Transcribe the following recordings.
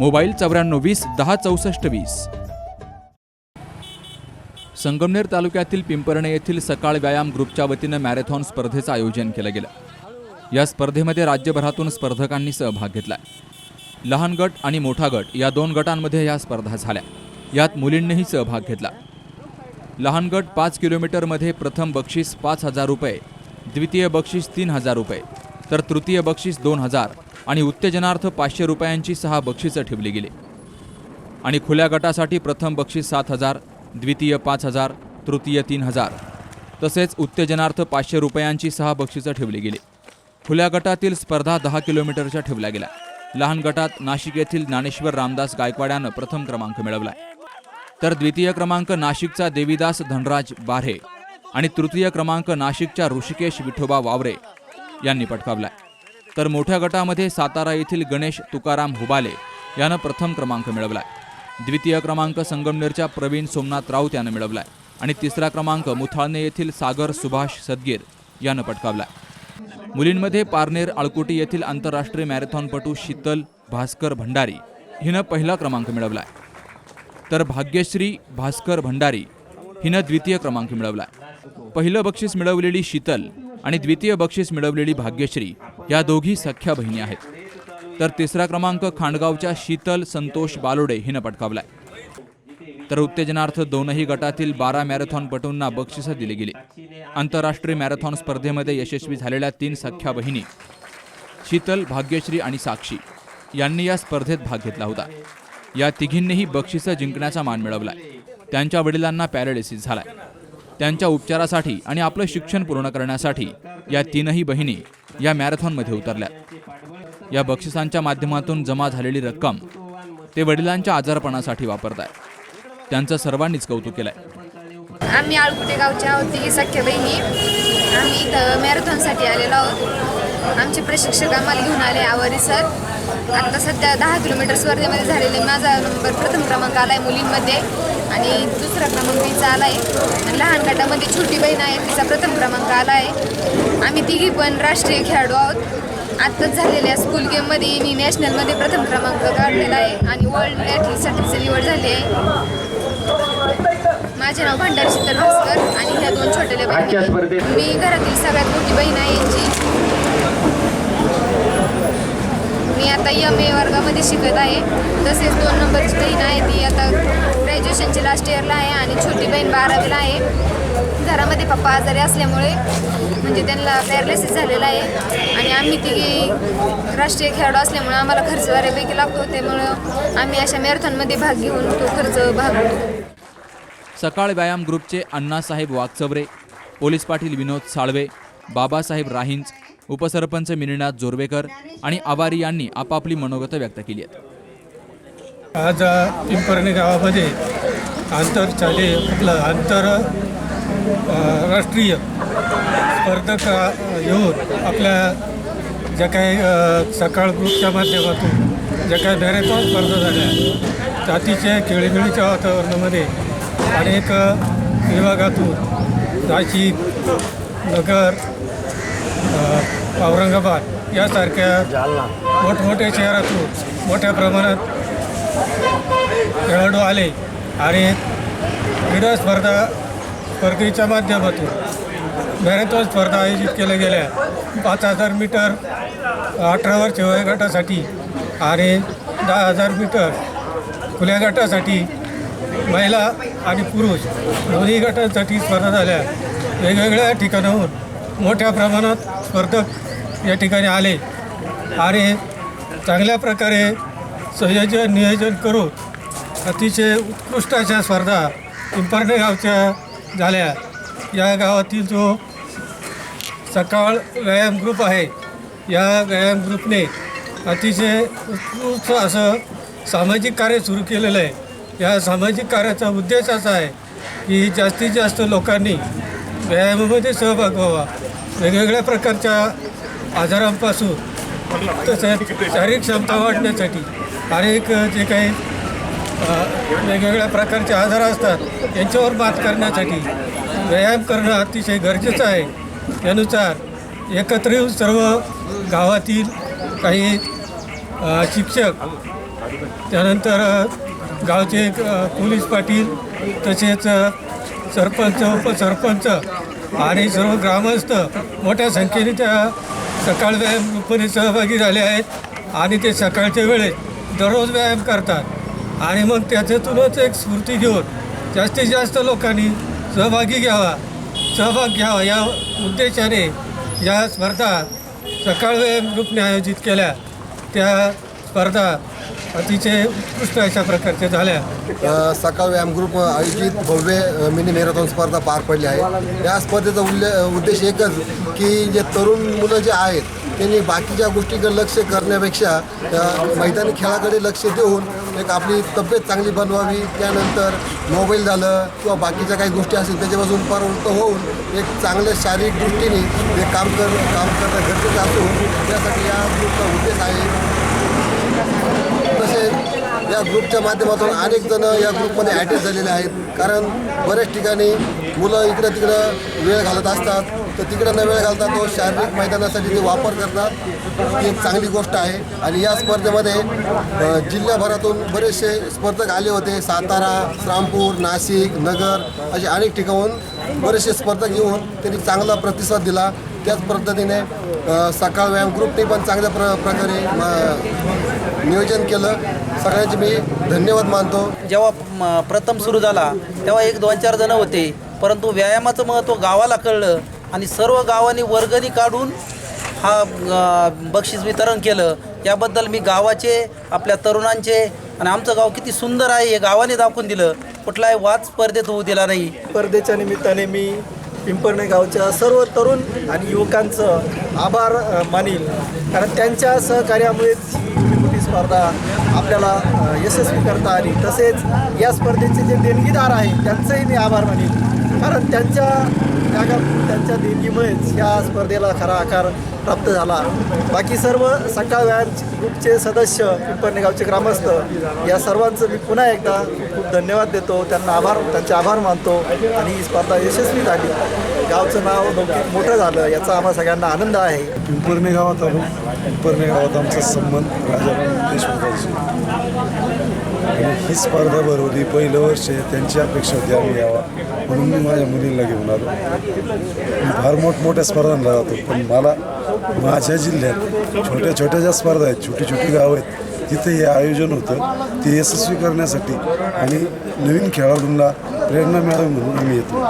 Mobile चौऱ्याण्णव वीस दहा चौसष्ट वीस. संगमनेर तालुक्यातील पिंपर्णे येथील सकाळ व्यायाम ग्रुपच्या वतीनं मॅरेथॉन स्पर्धेचं आयोजन केलं गेलं. या स्पर्धेमध्ये राज्यभरातून स्पर्धकांनी सहभाग घेतला लहान गट आणि मोठा गट या दोन गटांमध्ये या स्पर्धा झाल्या. यात मुलींनीही सहभाग घेतला. लहान गट पाच किलोमीटरमध्ये प्रथम बक्षीस पाच हजार रुपये द्वितीय बक्षीस तीन हजार रुपये तर तृतीय बक्षीस दोन हजार आणि उत्तेजनार्थ पाचशे रुपयांची सहा बक्षिसं ठेवली गेली. आणि खुल्या गटासाठी प्रथम बक्षीस सात हजार द्वितीय पाच हजार तृतीय तीन हजार तसेच उत्तेजनार्थ पाचशे रुपयांची सहा बक्षिसं ठेवली गेली. खुल्या गटातील स्पर्धा दहा किलोमीटरच्या ठेवल्या गेल्या. लहान गटात नाशिक येथील ज्ञानेश्वर रामदास गायकवाड्यानं प्रथम क्रमांक मिळवला. तर द्वितीय क्रमांक नाशिकचा देवीदास धनराज बारे आणि तृतीय क्रमांक नाशिकच्या ऋषिकेश विठोबा वावरे यांनी पटकावलाय. तर मोठ्या गटामध्ये सातारा येथील गणेश तुकाराम हुबाले यानं प्रथम क्रमांक मिळवलाय. द्वितीय क्रमांक संगमनेरच्या प्रवीण सोमनाथ राऊत यानं मिळवलाय. आणि तिसरा क्रमांक मुथाळणे येथील सागर सुभाष सदगीर यानं पटकावलाय. मुलींमध्ये पारनेर आळकुटी येथील आंतरराष्ट्रीय मॅरेथॉनपटू शीतल भास्कर भंडारी हिनं पहिला क्रमांक मिळवलाय. तर भाग्यश्री भास्कर भंडारी हिनं द्वितीय क्रमांक मिळवला पहिलं बक्षीस मिळवलेली शीतल आणि द्वितीय बक्षीस मिळवलेली भाग्यश्री या दोघी सख्या बहिणी आहेत. तर तिसरा क्रमांक खांडगावच्या शीतल संतोष बालोडे हिनं पटकावलाय. तर उत्तेजनार्थ दोनही गटातील बारा मॅरेथॉनपटूंना बक्षिसं दिली गेली. आंतरराष्ट्रीय मॅरेथॉन स्पर्धेमध्ये यशस्वी झालेल्या तीन सख्या बहिणी शीतल भाग्यश्री आणि साक्षी यांनी या स्पर्धेत भाग घेतला होता. या तिघींनीही बक्षिसं जिंकण्याचा मान मिळवलाय. त्यांच्या वडिलांना पॅरालिसिस झालाय. त्यांच्या उपचारासाठी आणि आपलं शिक्षण पूर्ण करण्यासाठी या तीनही बहिणी या मॅरेथॉनमध्ये उतरल्या. या बक्षिसांच्या माध्यमातून जमा झालेली रक्कम ते वडिलांच्या आजारपणासाठी वापरत त्यांचं सर्वांनीच कौतुक केलंय. आम्ही आळकुटे गावच्या होती सख्या बहिणी. आम्ही मॅरेथॉनसाठी आलेलो आहोत. आमचे प्रशिक्षक आम्हाला घेऊन आले आवारी सर. आता सध्या दहा किलोमीटर स्पर्धेमध्ये झालेले माझा नंबर प्रथम क्रमांक आला आहे मुलींमध्ये आणि दुसरा क्रमांक तिचा आला आहे आणि लहान गटामध्ये छोटी बहीण आहे तिचा प्रथम क्रमांक आला आहे आम्ही तिघी पण राष्ट्रीय खेळाडू आहोत. आत्ताच झालेल्या स्कूल गेममध्ये मी नॅशनलमध्ये प्रथम क्रमांक काढलेला आहे आणि वर्ल्ड ॲथलीटसाठी निवड झाली आहे. माझे नाव भंडारी शीतल भास्कर आणि ह्या दोन छोट्या बहिणी मी घरातील सगळ्यात मोठी बहीण आहे यांची. मी आता एम ए वर्गामध्ये शिकत आहे. तसेच दोन नंबरची बहीण आहे ती आता ग्रॅज्युएशनची लास्ट इयरला आहे आणि छोटी बहीण बारावीला आहे. घरामध्ये पप्पा आजारी असल्यामुळे म्हणजे त्यांना पॅरालिसिस झालेला आहे. आणि आम्ही तिघी राष्ट्रीय खेळाडू असल्यामुळे आम्हाला खर्च बऱ्यापैकी लागतो त्यामुळं आम्ही अशा मॅरेथॉनमध्ये भाग घेऊन तो खर्च भागवतो सकाळ व्यायाम ग्रुपचे अण्णासाहेब वागचवरे पोलीस पाटील विनोद साळवे बाबासाहेब राहिंज उपसरपंच मिनीनाथ जोरवेकर आणि आवारी यांनी आपापली मनोगत व्यक्त केली आहेत. आज अ, पिंपर्णे गावामध्ये आंतरशालेय आपलं आंतर राष्ट्रीय स्पर्धक येऊन आपल्या ज्या काही सकाळ ग्रुपच्या माध्यमातून ज्या काही मॅरेथॉन स्पर्धा झाल्या जातीच्या खेळीमेळीच्या वातावरणामध्ये अनेक विभागातून नाशिक नगर औरंगाबाद यासारख्या मोठमोठ्या शहरातून मोठ्या प्रमाणात खेळाडू आले आणि क्रीडा स्पर्धा स्पर्धेच्या माध्यमातून मॅरेथॉन स्पर्धा आयोजित केल्या गेल्या. पाच हजार मीटर अठरा वर्ष वयोगटासाठी आणि दहा हजार मीटर खुल्या गटासाठी महिला आणि पुरुष दोन्ही गटांसाठी स्पर्धा झाल्या. वेगवेगळ्या ठिकाणाहून मोठ्या प्रमाणात स्पर्धक या ठिकाणी आले आणि चांगल्या प्रकारे संयोजन नियोजन करून अतिशय उत्कृष्ट अशा स्पर्धा पिंपर्णे गावच्या झाल्या. या गावातील जो सकाळ व्यायाम ग्रुप आहे या व्यायाम ग्रुपने अतिशय उत्कृष्ट असं सामाजिक कार्य सुरू केलेलं आहे. या सामाजिक कार्याचा उद्देश असा आहे की जास्तीत जास्त लोकांनी व्यायामामध्ये सहभाग व्हावा. वेगवेगळ्या प्रकारच्या आजारांपासून तसेच शारीरिक क्षमता वाढण्यासाठी. अनेक जे काही वेगवेगळ्या प्रकारचे आजार असतात यांच्यावर मात करण्यासाठी व्यायाम करणं अतिशय गरजेचं आहे. त्यानुसार एकत्र येऊन सर्व गावातील काही शिक्षक त्यानंतर गावचे पोलीस पाटील तसेच सरपंच उपसरपंच आणि सर्व ग्रामस्थ मोठ्या संख्येने त्या सकाळ व्यायाम सहभागी झाले आहेत आणि ते सकाळच्या वेळेत दररोज व्यायाम करतात. आणि मग त्याच्यातूनच एक स्फूर्ती घेऊन जास्तीत जास्त लोकांनी सहभागी घ्यावा सहभाग घ्यावा या उद्देशाने या स्पर्धा सकाळ व्यायाम ग्रुपने आयोजित केल्या. त्या स्पर्धा अतिशय उत्कृष्ट अशा प्रकारच्या झाल्या. सकाळ व्यायाम ग्रुप आयोजित भव्य मिनी मॅरेथॉन स्पर्धा पार पडली आहे. या स्पर्धेचा उल्ले उद्देश एकच की जे तरुण मुलं जे आहेत त्यांनी बाकीच्या गोष्टीकडे लक्ष करण्यापेक्षा मैदानी खेळाकडे लक्ष देऊन एक आपली तब्येत चांगली बनवावी. त्यानंतर मोबाईल झालं किंवा बाकीच्या काही गोष्टी असतील त्याच्यापासून परवृत्त होऊन एक चांगल्या शारीरिक दृष्टीने ते काम कर काम करणं गरजेचं असून त्यासाठी या ग्रुपचा उद्देश आहे. तसेच या ग्रुपच्या माध्यमातून अनेक जण या ग्रुपमध्ये ॲटेच झालेले आहेत. कारण बऱ्याच ठिकाणी मुलं इकडं तिकडं वेळ घालत असतात. तर तिकडं न वेळ घालता तो शारीरिक मैदानासाठी ते वापर करतात. ही एक चांगली गोष्ट आहे. आणि या स्पर्धेमध्ये जिल्ह्याभरातून बरेचसे स्पर्धक आले होते. सातारा श्रामपूर नाशिक नगर असे अनेक ठिकाणून बरेचसे स्पर्धक येऊन त्यांनी चांगला प्रतिसाद दिला. त्याच पद्धतीने सकाळ व्यायाम ग्रुपने पण चांगल्या प्र प्रकारे नियोजन केलं. सगळ्यांचे मी धन्यवाद मानतो. जेव्हा प्रथम सुरू झाला तेव्हा एक दोन चार जण होते. परंतु व्यायामाचं महत्त्व गावाला कळलं आणि सर्व गावांनी वर्गणी काढून हा बक्षीस वितरण केलं. याबद्दल मी गावाचे आपल्या तरुणांचे आणि आमचं गाव किती सुंदर आहे हे गावाने दाखवून दिलं. कुठलाही वाद स्पर्धेत होऊ दिला नाही. स्पर्धेच्या निमित्ताने मी पिंपरणे गावच्या सर्व तरुण आणि युवकांचं आभार मानील. कारण त्यांच्या सहकार्यामुळेच ही मोठी स्पर्धा आपल्याला यशस्वी करता आली. तसेच या स्पर्धेचे जे देणगीदार आहेत त्यांचंही मी आभार मानील. कारण त्यांच्या त्यागा त्यांच्या देणगीमुळेच या स्पर्धेला खरा आकार प्राप्त झाला. बाकी सर्व सकाळ व्यायाम ग्रुपचे सदस्य पिंपरणे गावचे ग्रामस्थ या सर्वांचं मी पुन्हा एकदा खूप धन्यवाद देतो. त्यांना आभार त्यांचे आभार मानतो आणि ही स्पर्धा यशस्वी झाली. गावचं नाव लौकिक मोठं झालं याचा आम्हा सगळ्यांना आनंद आहे. पिंपरणे गावात आलो पिंपरणे गावात आमचा संबंध राजा आणि ही स्पर्धा भरवली. पहिलं वर्ष आहे त्यांची अपेक्षा होती आम्ही यावा. म्हणून मी माझ्या मुलीला घेऊन आलो. मी फार मोठमोठ्या स्पर्धांना जातो पण मला माझ्या जिल्ह्यात छोट्या छोट्या ज्या स्पर्धा आहेत छोटी छोटी गावं आहेत तिथे हे आयोजन होतं. ते यशस्वी करण्यासाठी आणि नवीन खेळाडूंना प्रेरणा मिळावी म्हणून आम्ही येतो.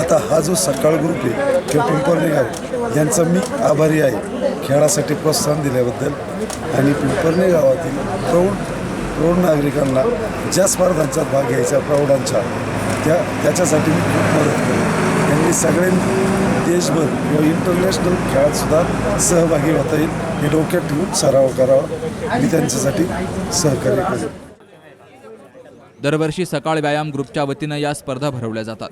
आता हा जो सकाळ ग्रुप आहे किंवा पिंपर्णी गाव यांचा मी आभारी आहे. खेळासाठी प्रोत्साहन दिल्याबद्दल आणि पिंपरणे गावातील प्रौढ प्रौढ नागरिकांना ज्या स्पर्धांचा भाग घ्यायचा प्रौढांच्या त्या त्याच्यासाठी मी खूप मदत केली. त्यांनी सगळ्यांनी देशभर किंवा इंटरनॅशनल खेळातसुद्धा सहभागी होता येईल. हे डोक्यात ठेवून सराव करावा. मी त्यांच्यासाठी सहकार्य करेन. दरवर्षी सकाळ व्यायाम ग्रुपच्या वतीनं या स्पर्धा भरवल्या जातात.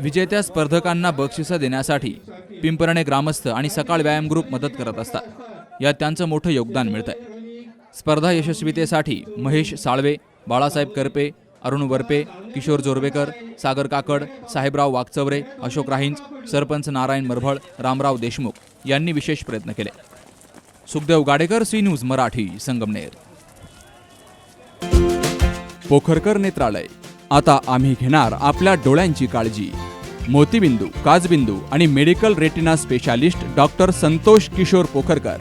विजेत्या स्पर्धकांना बक्षिसं देण्यासाठी पिंपरणे ग्रामस्थ आणि सकाळ व्यायाम ग्रुप मदत करत असतात. यात त्यांचं मोठं योगदान मिळतंय. स्पर्धा यशस्वीतेसाठी महेश साळवे बाळासाहेब करपे अरुण वरपे किशोर जोरबेकर सागर काकड साहेबराव वागचवरे अशोक राहींच सरपंच नारायण मरभळ रामराव देशमुख यांनी विशेष प्रयत्न केले. Sukhdev Gadekar C news Marathi Sangamner. Pokharkar Netralaya. आता आम्ही घेणार आपल्या डोळ्यांची काळजी. मोतीबिंदू काजबिंदू आणि medical retina specialist doctor Santosh Kishor Pokharkar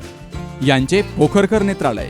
यांचे पोखरकर नेत्रालय.